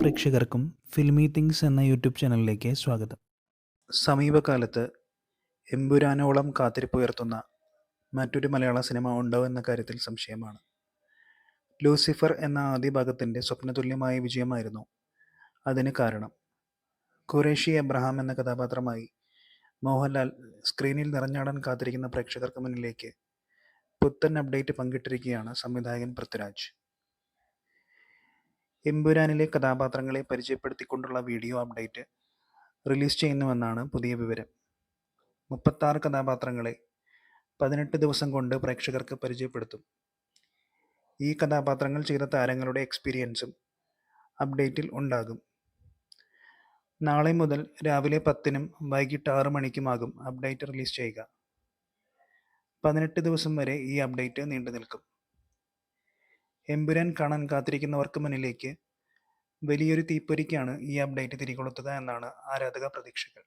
പ്രേക്ഷകർക്കും filmy things എന്ന YouTube ചാനലിലേക്ക് സ്വാഗതം. സമീപകാലത്ത് എമ്പുരാനോളം കാത്തിരിപ്പുയർത്തുന്ന മറ്റൊരു മലയാള സിനിമ ഉണ്ടോ എന്ന കാര്യത്തിൽ സംശയമാണ്. ലൂസിഫർ എന്ന ആദ്യ ഭാഗത്തിന്റെ സ്വപ്നതുല്യമായ വിജയമായിരുന്നു അതിന് കാരണം. ഖുറേഷി എബ്രഹാം എന്ന കഥാപാത്രമായി മോഹൻലാൽ സ്ക്രീനിൽ നിറഞ്ഞാടാൻ കാത്തിരിക്കുന്ന പ്രേക്ഷകർക്ക് മുന്നിലേക്ക് പുത്തൻ അപ്ഡേറ്റ് പങ്കിട്ടിരിക്കുകയാണ് സംവിധായകൻ പൃഥ്വിരാജ്. എമ്പുരാനിലെ കഥാപാത്രങ്ങളെ പരിചയപ്പെടുത്തിക്കൊണ്ടുള്ള വീഡിയോ അപ്ഡേറ്റ് റിലീസ് ചെയ്യുന്നുവെന്നാണ് പുതിയ വിവരം. മുപ്പത്താറ് കഥാപാത്രങ്ങളെ പതിനെട്ട് ദിവസം കൊണ്ട് പ്രേക്ഷകർക്ക് പരിചയപ്പെടുത്തും. ഈ കഥാപാത്രങ്ങൾ ചെയ്ത താരങ്ങളുടെ എക്സ്പീരിയൻസും അപ്ഡേറ്റിൽ ഉണ്ടാകും. നാളെ മുതൽ രാവിലെ പത്തിനും വൈകിട്ട് ആറ് മണിക്കുമാകും അപ്ഡേറ്റ് റിലീസ് ചെയ്യുക. പതിനെട്ട് ദിവസം വരെ ഈ അപ്ഡേറ്റ് നീണ്ടു നിൽക്കും എമ്പുരാൻ കാണാൻ കാത്തിരിക്കുന്നവർക്ക് മുന്നിലേക്ക് വലിയൊരു തീപ്പൊരിക്കാണ് ഈ അപ്ഡേറ്റ് തിരികൊളുത്തുക എന്നാണ് ആരാധക പ്രതീക്ഷകൾ.